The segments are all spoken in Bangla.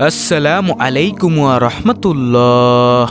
আসসালামু আলাইকুম রহমতুল্লাহ।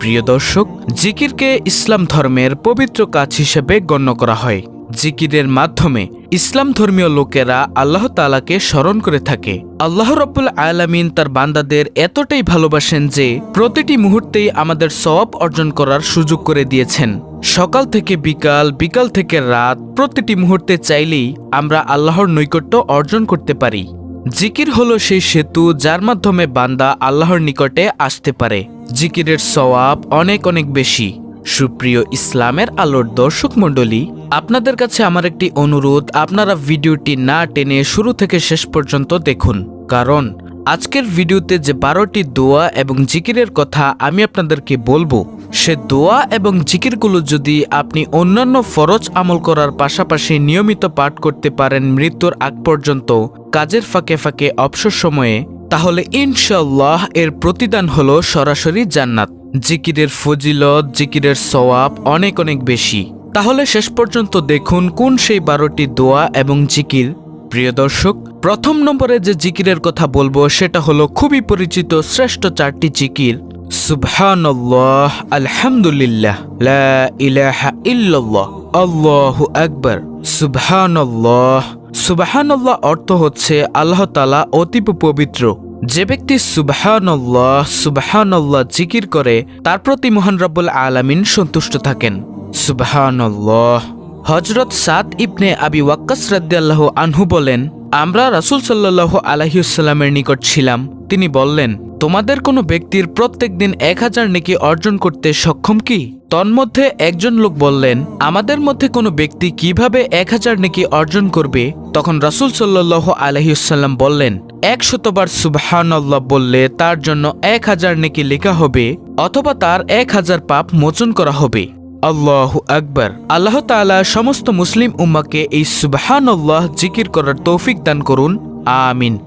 প্রিয় দর্শক, জিকিরকে ইসলাম ধর্মের পবিত্র কাজ হিসেবে গণ্য করা হয়। জিকিরের মাধ্যমে ইসলাম ধর্মীয় লোকেরা আল্লাহ তালাকে স্মরণ করে থাকে। আল্লাহ রব্বুল আলামিন তার বান্দাদের এতটাই ভালোবাসেন যে প্রতিটি মুহূর্তেই আমাদের সব অর্জন করার সুযোগ করে দিয়েছেন। সকাল থেকে বিকাল বিকাল থেকে রাত প্রতিটি মুহূর্তে চাইলেই আমরা আল্লাহর নৈকট্য অর্জন করতে পারি। জিকির হলো সেই সেতু যার মাধ্যমে বান্দা আল্লাহর নিকটে আসতে পারে। জিকিরের সওয়াব অনেক অনেক বেশি। সুপ্রিয় ইসলামের আলোর দর্শক মণ্ডলী, আপনাদের কাছে আমার একটি অনুরোধ, আপনারা ভিডিওটি না টেনে শুরু থেকে শেষ পর্যন্ত দেখুন। কারণ, আজকের ভিডিওতে যে বারোটি দোয়া এবং জিকিরের কথা আমি আপনাদেরকে বলব সে দোয়া এবং জিকিরগুলো যদি আপনি অন্যান্য ফরজ আমল করার পাশাপাশি নিয়মিত পাঠ করতে পারেন মৃত্যুর আগ পর্যন্ত কাজের ফাঁকে ফাঁকে অবসর সময়ে, তাহলে ইনশাল্লাহ এর প্রতিদান হলো সরাসরি জান্নাত। জিকিরের ফজিলত, জিকিরের সওয়াব অনেক অনেক বেশি। তাহলে শেষ পর্যন্ত দেখুন কোন সেই বারোটি দোয়া এবং জিকির। প্রিয় দর্শক, প্রথম নম্বরে যে জিকিরের কথা বলব, সেটা হলো খুবই পরিচিত শ্রেষ্ঠ চারটি জিকির। সুবহানাল্লাহ, আলহামদুলিল্লাহ, লা ইলাহা ইল্লাল্লাহ, আল্লাহু আকবার, সুবহানাল্লাহ। সুবহানাল্লাহ অর্থ হচ্ছে আল্লাহ তাআলা অতীব পবিত্র। যে ব্যক্তি সুবহানাল্লাহ সুবহানাল্লাহ জিকির করে, তার প্রতি মহান রব্বুল আলামিন সন্তুষ্ট থাকেন। সুবহানাল্লাহ। হজরত সাদ ইবনে আবি ওয়াক্কাস রাদ্দাল্লাহ আনহু বলেন, আমরা রাসূল সাল্লাহ আলাহিউসাল্লামের নিকট ছিলাম। তিনি বললেন তোমাদের কোনো ব্যক্তির প্রত্যেক দিন এক হাজার নেকি অর্জন করতে সক্ষম কি? তন্মধ্যে একজন লোক বললেন, আমাদের মধ্যে কোনো ব্যক্তি কীভাবে এক হাজার নেকি অর্জন করবে? তখন রাসূল সাল্লাহ আলহিউসাল্লাম বললেন, এক শতবার সুবহানাল্লাহ বললে তার জন্য এক হাজার নেকি লেখা হবে, অথবা তার এক হাজার পাপ মোচন করা হবে। আল্লাহ আকবর। আল্লাহ তাআলা সমস্ত মুসলিম উম্মাকে এই সুবহানাল্লাহ জিকির করার তৌফিক দান করুন, আমিন।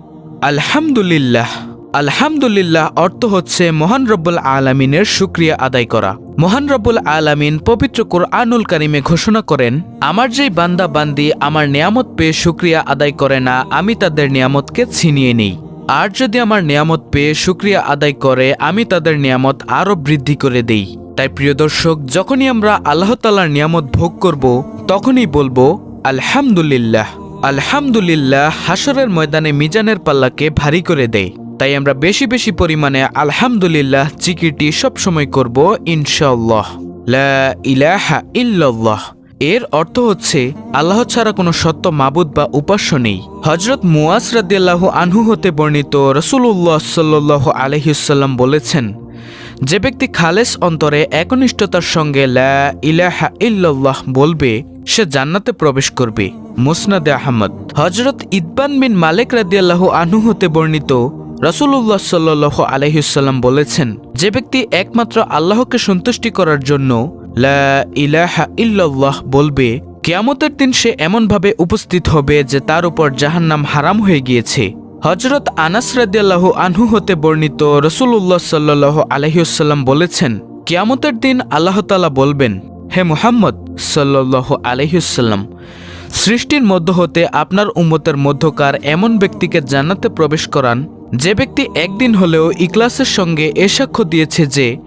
আলহামদুলিল্লাহ। আলহামদুলিল্লাহ অর্থ হচ্ছে মহান রব্বুল আলামিনের শুক্রিয়া আদায় করা। মহান রব্বুল আলামিন পবিত্র কোরআনুল কারিমে ঘোষণা করেন, আমার যেই বান্দা বান্দি আমার নিয়ামত পেয়ে শুক্রিয়া আদায় করে না, আমি তাদের নিয়ামতকে ছিনিয়ে নিই। আর যদি আমার নিয়ামত পেয়ে শুক্রিয়া আদায় করে, আমি তাদের নিয়ামত আরও বৃদ্ধি করে দেই। তাই প্রিয় দর্শক, যখনই আমরা আল্লাহ তালার নিয়ামত ভোগ করব, তখনই বলব, আলহামদুলিল্লাহ আলহামদুলিল্লাহ হাসরের ময়দানে মিজানের পাল্লাকে ভারী করে দেয় তাই আমরা বেশি বেশি পরিমাণে আলহামদুলিল্লাহ জিকিরটি সবসময় করব ইনশাল্লাহ লা ইলাহা ইল্লাল্লাহ। এর অর্থ হচ্ছে, আল্লাহ ছাড়া কোনো সত্য মাবুদ বা উপাস্য নেই। হজরত মুয়াস রাদিয়াল্লাহু আনহু হতে বর্ণিত রসুল্লাহ সাল্লাহ আলহিউসাল্লাম বলেছেন, যে ব্যক্তি খালেস অন্তরে একনিষ্ঠতার সঙ্গে লা ইলাহা ইল্লাল্লাহ বলবে, সে জান্নাতে প্রবেশ করবে। মুসনাদে আহমদ। হজরত ইদবান বিন মালিক রাদিয়াল্লাহু আনহু হতে বর্ণিত রসুল্লাহ সাল্লাহ আলহিউসাল্লাম বলেছেন, যে ব্যক্তি একমাত্র আল্লাহকে সন্তুষ্টি করার জন্য লা ইল্লাল্লাহ বলবে, কেয়ামতের দিন সে এমনভাবে উপস্থিত হবে যে তার উপর জাহান্নাম হারাম হয়ে গিয়েছে। হজরত আনাস রাদিয়াল্লাহু আনহু হতে বর্ণিত রসুল্লাহ সাল্লাহ আলহিউসাল্লাম বলেছেন, কিয়ামতের দিন আল্লাহ তালা বলবেন, হে মুহাম্মদ সাল্লাহ আলহিউসাল্লাম সৃষ্টির মধ্য হতে আপনার উম্মতের মধ্যকার এমন ব্যক্তিকে জান্নাতে প্রবেশ করান যে ব্যক্তি একদিন হলেও ইকলাসের সঙ্গে এ সাক্ষ্য দিয়েছে যে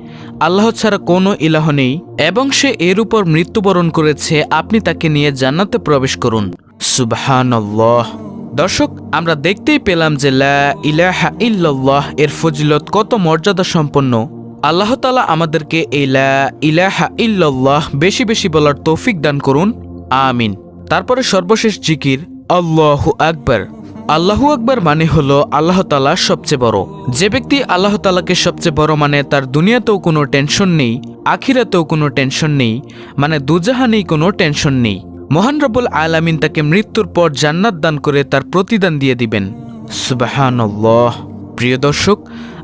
আল্লাহ ছাড়া কোনো ইলাহ নেই এবং সে এর উপর মৃত্যুবরণ করেছে, আপনি তাকে নিয়ে জান্নাতে প্রবেশ করুন। সুবহানাল্লাহ। দর্শক, আমরা দেখতেই পেলাম যে লা ইলাহা ইল্লাল্লাহ এর ফজিলত কত মর্যাদা সম্পন্ন আল্লাহ তালা আমাদেরকে এই ইলাহা ইল্লাল্লাহ বেশি বেশি বলার তৌফিক দান করুন। আমিন। তারপরে সর্বশেষ জিকির, আল্লাহু আকবার। আল্লাহু আকবার মানে হলো আল্লাহ তালা সবচেয়ে বড়। যে ব্যক্তি আল্লাহ তালাকে সবচেয়ে বড় মানে তার দুনিয়াতেও কোনো টেনশন নেই, আখিরাতেও কোনো টেনশন নেই মানে দুজাহানেই কোনো টেনশন নেই। মহান রব্বুল আলামিন তাকে মৃত্যুর পর জান্নাত দান করে তার প্রতিদান দিয়ে দিবেন। সুবাহানল্লাহ। প্রিয় দর্শক,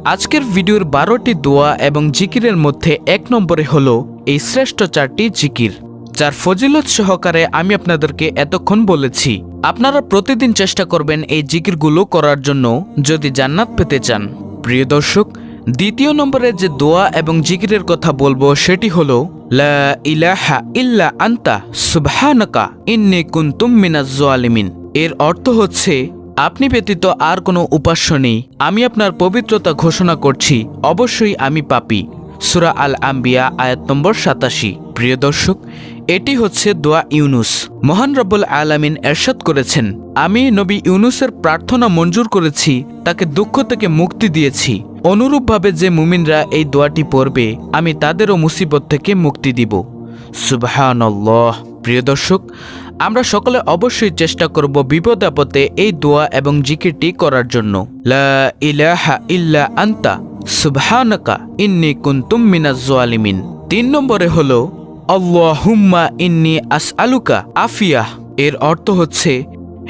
আজকের ভিডিওর বারোটি দোয়া এবং জিকিরের মধ্যে এক নম্বরে হলো এই শ্রেষ্ঠ চারটি জিকির। যার ফজিলত সহকারে আমি আপনাদেরকে এতক্ষণ বলেছি, আপনারা প্রতিদিন চেষ্টা করবেন এই জিকিরগুলো করার জন্য যদি জান্নাত পেতে চান। প্রিয় দর্শক, দ্বিতীয় নম্বরে যে দোয়া এবং জিকিরের কথা বলব সেটি হলো, লা ইলাহা ইল্লা আন্তা, সুবহানাকা, ইন্নি কুনতুম মিনাজ এর অর্থ হচ্ছে, আপনি ব্যতীত আর কোনো উপাস্য নেই। আমি আপনার পবিত্রতা ঘোষণা করছি, অবশ্যই আমি পাপি। সুরা আল আম্বিয়া আয়াত নম্বর সাতাশি। প্রিয় দর্শক, এটি হচ্ছে দোয়া ইউনুস। মহান রব্বুল আলামিন এরশাদ করেছেন, আমি নবী ইউনুসের প্রার্থনা মঞ্জুর করেছি, তাকে দুঃখ থেকে মুক্তি দিয়েছি। অনুরূপভাবে যে মুমিনরা এই দোয়াটি পড়বে, আমি তাদেরও মুসিবত থেকে মুক্তি দিব। সুবহানাল্লাহ। প্রিয় দর্শক, আমরা সকলে অবশ্যই চেষ্টা করব বিপদ আপদে এই দোয়া এবং জিকিরটি করার জন্য। লা ইলাহা ইল্লা আন্তা, সুবহানাকা, ইন্নি কুনতুম মিনাজ জালিমিন তিন নম্বরে হলো আল্লাহুম্মা ইন্নি আসআলুকা আফিয়াহ এর অর্থ হচ্ছে,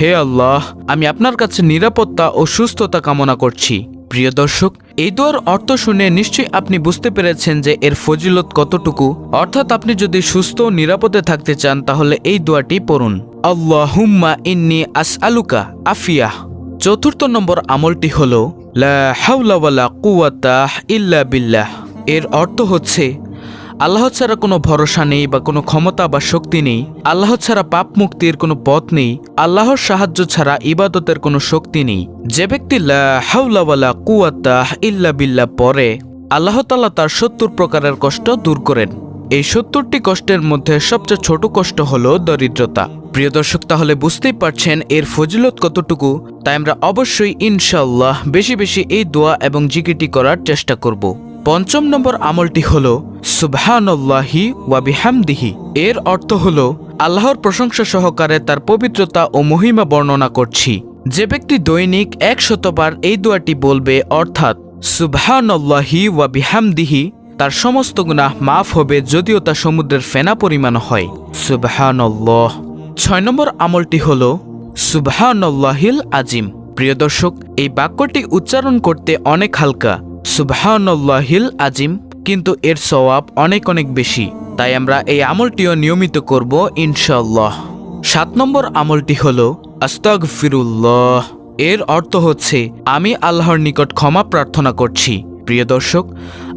হে আল্লাহ, আমি আপনার কাছে নিরাপত্তা ও সুস্থতা কামনা করছি। প্রিয় দর্শক, এই দোয়ার অর্থ শুনে নিশ্চয়ই আপনি বুঝতে পেরেছেন যে এর ফজিলত কতটুকু। অর্থাৎ আপনি যদি সুস্থ নিরাপদে থাকতে চান, তাহলে এই দোয়াটি পড়ুন। আল্লাহুম্মা ইন্নি আস আলুকা আফিয়াহ চতুর্থ নম্বর আমলটি হল, লা হাওলা ওয়ালা ইল্লা বিল্লাহ। এর অর্থ হচ্ছে আল্লাহ ছাড়া কোনো ভরসা নেই বা কোনো ক্ষমতা বা শক্তি নেই। আল্লাহ ছাড়া পাপ মুক্তির কোনো পথ নেই। আল্লাহর সাহায্য ছাড়া ইবাদতের কোনো শক্তি নেই। যে ব্যক্তি লা হাওলা ওয়ালা ইল্লা বিল্লাহ পরে আল্লাহ তাআলা তার সত্তর প্রকারের কষ্ট দূর করেন। এই সত্তরটি কষ্টের মধ্যে সবচেয়ে ছোট কষ্ট হল দরিদ্রতা। প্রিয় দর্শক, তাহলে বুঝতেই পারছেন এর ফজিলত কতটুকু? তাই আমরা অবশ্যই ইনশাল্লাহ বেশি বেশি এই দোয়া এবং জিকিটি করার চেষ্টা করব। পঞ্চম নম্বর আমলটি হল, সুবহানাল্লাহি ওয়া বিহামদিহি। এর অর্থ হল, আল্লাহর প্রশংসা সহকারে তার পবিত্রতা ও মহিমা বর্ণনা করছি। যে ব্যক্তি দৈনিক এক শতবার এই দোয়াটি বলবে, অর্থাৎ, সুবহানাল্লাহি ওয়া বিহামদিহি, তার সমস্ত গুনাহ মাফ হবে যদিও তা সমুদ্রের ফেনা পরিমাণ হয়। সুবহানাল্লাহ। ছয় নম্বর আমলটি হল, সুবহানাল্লাহিল আজিম। প্রিয় দর্শক, এই বাক্যটি উচ্চারণ করতে অনেক হালকা। সুবহানাল্লাহিল আজিম, কিন্তু এর সওয়াব অনেক অনেক বেশি। তাই আমরা এই আমলটিও নিয়মিত করব ইনশাল্লাহ সাত নম্বর আমলটি হল আস্তাগ ফিরুল্লাহ এর অর্থ হচ্ছে, আমি আল্লাহর নিকট ক্ষমা প্রার্থনা করছি। প্রিয় দর্শক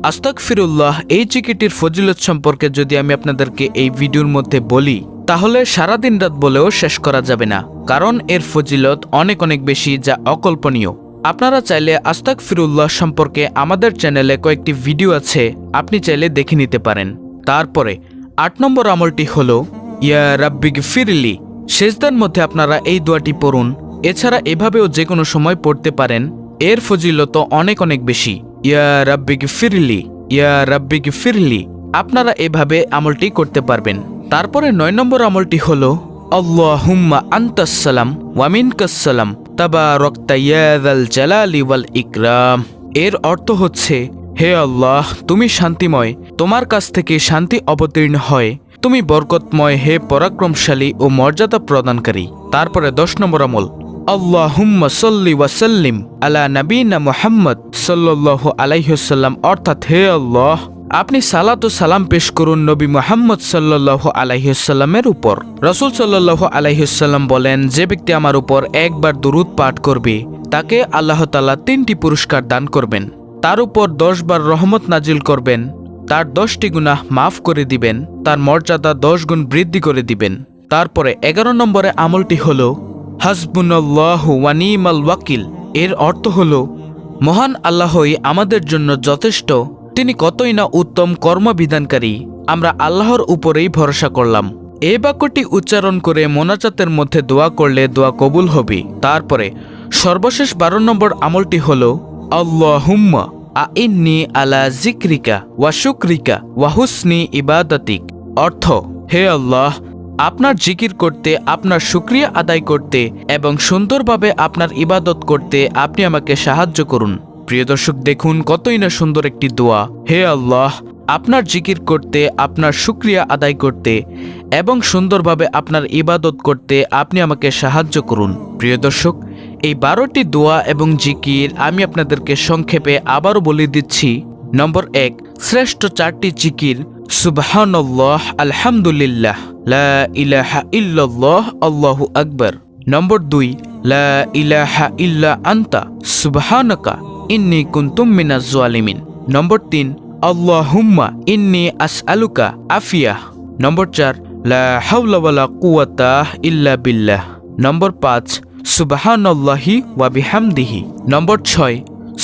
আস্তাক ফিরুল্লাহ এই চিকিটির ফজিলত সম্পর্কে যদি আমি আপনাদেরকে এই ভিডিওর মধ্যে বলি, তাহলে সারাদিন রাত বলেও শেষ করা যাবে না, কারণ এর ফজিলত অনেক অনেক বেশি যা অকল্পনীয়। আপনারা চাইলে আস্তাক ফিরুল্লাহ সম্পর্কে আমাদের চ্যানেলে কয়েকটি ভিডিও আছে, আপনি চাইলে দেখে নিতে পারেন। তারপরে, আট নম্বর আমলটি হল, ইয়া রাব্বিগ ফিরলি শেষদার মধ্যে আপনারা এই দোয়াটি পড়ুন। এছাড়া এভাবেও যে কোনো সময় পড়তে পারেন, এর ফজিলত অনেক অনেক বেশি। ইয়া রাব্বিগ ফিরলি, ইয়া রাব্বিগ ফিরলি, আপনারা এভাবে আমলটি করতে পারবেন। তারপরে নয় নম্বর আমলটি হল আল্লাহুম্মা আন্তাসালাম ওয়ামিন তাবা রক্তাইয়াদাল জালালি ওয়াল ইকরাম এর অর্থ হচ্ছে, হে আল্লাহ, তুমি শান্তিময়, তোমার কাছ থেকে শান্তি অবতীর্ণ হয়। তুমি বরকতময়, হে পরাক্রমশালী ও মর্যাদা প্রদানকারী। তারপরে দশ নম্বর আমল, আল্লাহুম্মা সল্লি ওয়াসাল্লিম আলা নবীনা মুহাম্মদ সাল্লাল্লাহু আলাইহাল্লাম অর্থাৎ, হে আল্লাহ আপনি সালাত ও সালাম পেশ করুন নবী মোহাম্মদ সাল্লাহ আলাইসাল্লামের উপর। রসুল সাল্লাহ আলাইসাল্লাম বলেন, যে ব্যক্তি আমার উপর একবার দুরুদ পাঠ করবে, তাকে আল্লাহ তালা তিনটি পুরস্কার দান করবেন। তার উপর দশ বার রহমত নাজিল করবেন, তার দশটি গুনাহ মাফ করে দিবেন, তার মর্যাদা দশ গুণ বৃদ্ধি করে দিবেন। তারপরে এগারো নম্বরে আমলটি হল, হাসবুনাল্লাহ ওয়ানিমাল ওয়াকিল। এর অর্থ হল, মহান আল্লাহই আমাদের জন্য যথেষ্ট তিনি কতই না উত্তম কর্মবিধানকারী, আমরা আল্লাহর উপরেই ভরসা করলাম। এই বাক্যটি উচ্চারণ করে মোনাজাতের মধ্যে দোয়া করলে দোয়া কবুল হবে। তারপরে সর্বশেষ বারো নম্বর আমলটি হল, আল্লাহুম্মা আইন্নি আলা জিক্রিকা ওয়া শুক্রিকা ওয়া হুসনি ইবাদাতিক। অর্থ, হে আল্লাহ, আপনার জিকির করতে, আপনার শুক্রিয়া আদায় করতে এবং সুন্দরভাবে আপনার ইবাদত করতে আপনি আমাকে সাহায্য করুন। প্রিয় দর্শক, দেখুন কতই না সুন্দর একটি দোয়া। হে আল্লাহ, আপনার জিকির করতে, আপনার শুক্রিয়া আদায় করতে এবং সুন্দরভাবে আপনার ইবাদত করতে আপনি আমাকে সাহায্য করুন। প্রিয় দর্শক, এই বারোটি দোয়া এবং জিকির আমি আপনাদেরকে সংক্ষেপে আবারও বলে দিচ্ছি। নম্বর এক, শ্রেষ্ঠ চারটি জিকির, সুবহানাল্লাহ, আলহামদুলিল্লাহ, লা ইলাহা আকবার। নম্বর দুই, লা ইলাহা ইল্লা আন্তা, সুবহানাকা ইন্নি কুন্তুম মিনাজ জালিমিন নম্বর তিন আল্লাহুম্মা ইন্নি আসআলুকা আফিয়া নম্বর চার লা হাওলা ওয়ালা কুওয়াতা ইল্লা বিল্লাহ নম্বর পাঁচ সুবাহানল্লাহি ওয়াবিহামদিহি নম্বর ছয়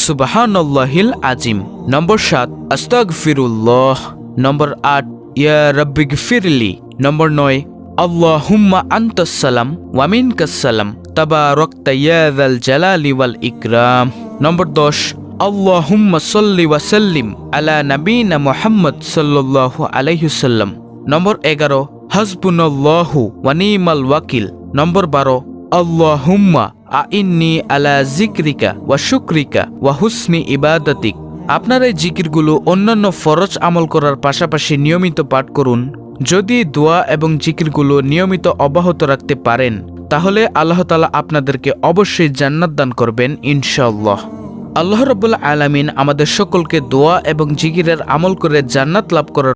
সুবাহানল্লাহিল আজিম নম্বর সাত আস্তাগ ফিরুল্লাহ নম্বর আট ইয়া রব্বিগ ফিরলি নম্বর নয় আল্লাহুম্মা আন্তসালাম ওয়ামিন কাসালাম তাবা রক্তা ইয়াদাল জালালি ওয়াল ইকরাম নম্বর দশ আল্লাহুম্মা সল্লি ওয়াসাল্লিম আলা নবীনা মোহাম্মদ সাল্লাল্লাহু আলাইহুসাল্লাম নম্বর এগারো হাসবুনাল্লাহু ওয়ানিমাল ওয়াকিল নম্বর বারো আল্লাহুম্মা আইন্নি আলা জিক্রিকা ওয়া শুক্রিকা ওয়া হুসনি ইবাদাতিক আপনার এই জিকিরগুলো অন্যান্য ফরজ আমল করার পাশাপাশি নিয়মিত পাঠ করুন। যদি দোয়া এবং জিকিরগুলো নিয়মিত অব্যাহত রাখতে পারেন তাহলে আল্লাহ তালা আপনাদেরকে অবশ্যই জান্নাত দান করবেন ইনশাল্লাহ আল্লাহ রবুল্লা আলামিন আমাদের সকলকে দোয়া এবং জিগিরের আমল করে জান্নাত লাভ করার